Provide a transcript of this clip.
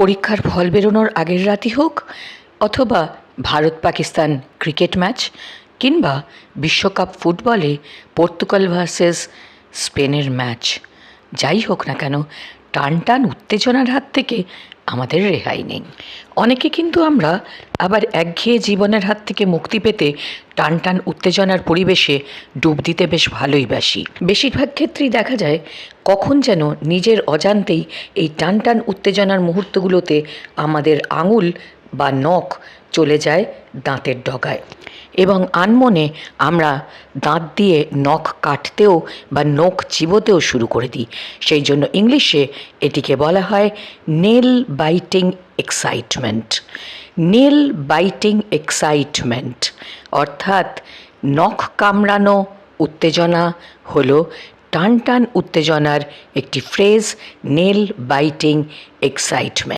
পরীক্ষার ফল বেরোনোর আগের রাতই হোক, অথবা ভারত পাকিস্তান ক্রিকেট ম্যাচ, কিংবা বিশ্বকাপ ফুটবলে পর্তুগাল ভার্সেস স্পেনের ম্যাচ। যাই হোক না কেন টান টান উত্তেজনার হাত থেকে আমাদের রেহাই নেই। অনেকে কিন্তু আমরা আবার একঘেয়ে জীবনের হাত থেকে মুক্তি পেতে টান টান উত্তেজনার পরিবেশে ডুব দিতে বেশ ভালোই বাসি। বেশিরভাগ ক্ষেত্রেই দেখা যায় কখন যেন নিজের অজান্তেই এই টান টান উত্তেজনার মুহূর্তগুলোতে আমাদের আঙুল বা নখ চলে যায় দাঁতের ডগায়। এবং আনমনে আমরা দাঁত দিয়ে নখ কাটতেও বা নখ চিবোতেও শুরু করে দিই। সেই জন্য ইংলিশে এটিকে বলা হয় nail biting excitement. Nail biting excitement অর্থাৎ নখ কামড়ানো উত্তেজনা হলো টান টান উত্তেজনার একটি ফ্রেজ নেল বাইটিং এক্সাইটমেন্ট।